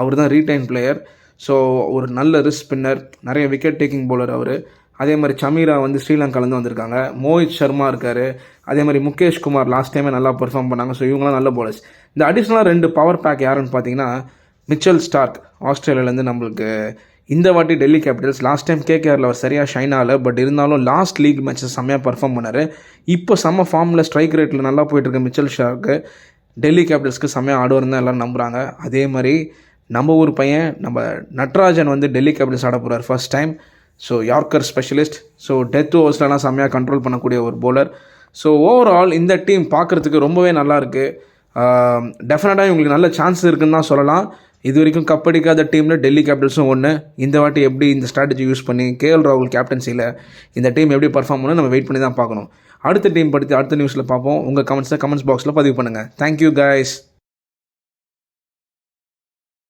அவர் தான் retain player so ஒரு நல்ல ரிஸ்க் ஸ்பின்னர் நிறைய விக்கெட் டேக்கிங் பவுலர் அவர். அதே மாதிரி சமீரா வந்து ஸ்ரீலங்காலேருந்து வந்திருக்காங்க. மோஹித் சர்மா இருக்கார். அதே மாதிரி முகேஷ் குமார் லாஸ்ட் டைமே நல்லா பெர்ஃபார்ம் பண்ணாங்க. ஸோ இவங்களாம் நல்ல bowlers. இந்த அடிஷ்னலாக ரெண்டு பவர் பேக் யாருன்னு பார்த்தீங்கன்னா மிச்சல் ஸ்டார்க் ஆஸ்திரேலியாவிலேருந்து நம்மளுக்கு இந்த வாட்டி டெல்லி கேபிட்டல்ஸ் லாஸ்ட் டைம் கேகேஆரில் அவர் சரியாக ஷைன் ஆகலை. பட் இருந்தாலும் லாஸ்ட் லீக் மேட்சஸ் செம்மையாக பர்ஃபார்ம் பண்ணார். இப்போ செம்ம ஃபார்மில் ஸ்ட்ரைக் ரேட்டில் நல்லா போயிட்டுருக்க மிச்சல் ஷார்க்கு டெல்லி கேபிட்டல்ஸ்க்கு செம்மையாக ஆடுவார்னு தான் எல்லோரும் நம்புகிறாங்க அதே மாதிரி நம்ம ஊர் பையன் நம்ம நட்ராஜன் வந்து டெல்லி கேபிட்டல்ஸ் ஆட போகிறார் first time so yorker specialist so death ஓவர்ஸ்லலாம் செம்மையாக கண்ட்ரோல் பண்ணக்கூடிய ஒரு போலர் ஸோ ஓவரால் இந்த டீம் பார்க்குறதுக்கு ரொம்பவே நல்லாயிருக்கு டெஃபினட்டாக இவங்களுக்கு நல்ல சான்ஸ் இருக்குன்னு தான் சொல்லலாம். இது வரைக்கும் கப் அடிக்காத டீமில் டெல்லி கேபிட்டல்ஸும் ஒன்று இந்த வாட்டி எப்படி இந்த ஸ்ட்ராட்டஜி யூஸ் பண்ணி கேஎல் ராகுல் கேப்டன்சியில் இந்த டீம் எப்படி பர்ஃபார்ம் பண்ணணும் நம்ம வெயிட் பண்ணி தான் பார்க்கணும். அடுத்த டீம் படுத்தி அடுத்த நியூஸில் பார்ப்போம். உங்கள் கமெண்ட்ஸை கமெண்ட்ஸ் பாக்ஸில் பதிவு பண்ணுங்கள் தேங்க்யூ கைஸ்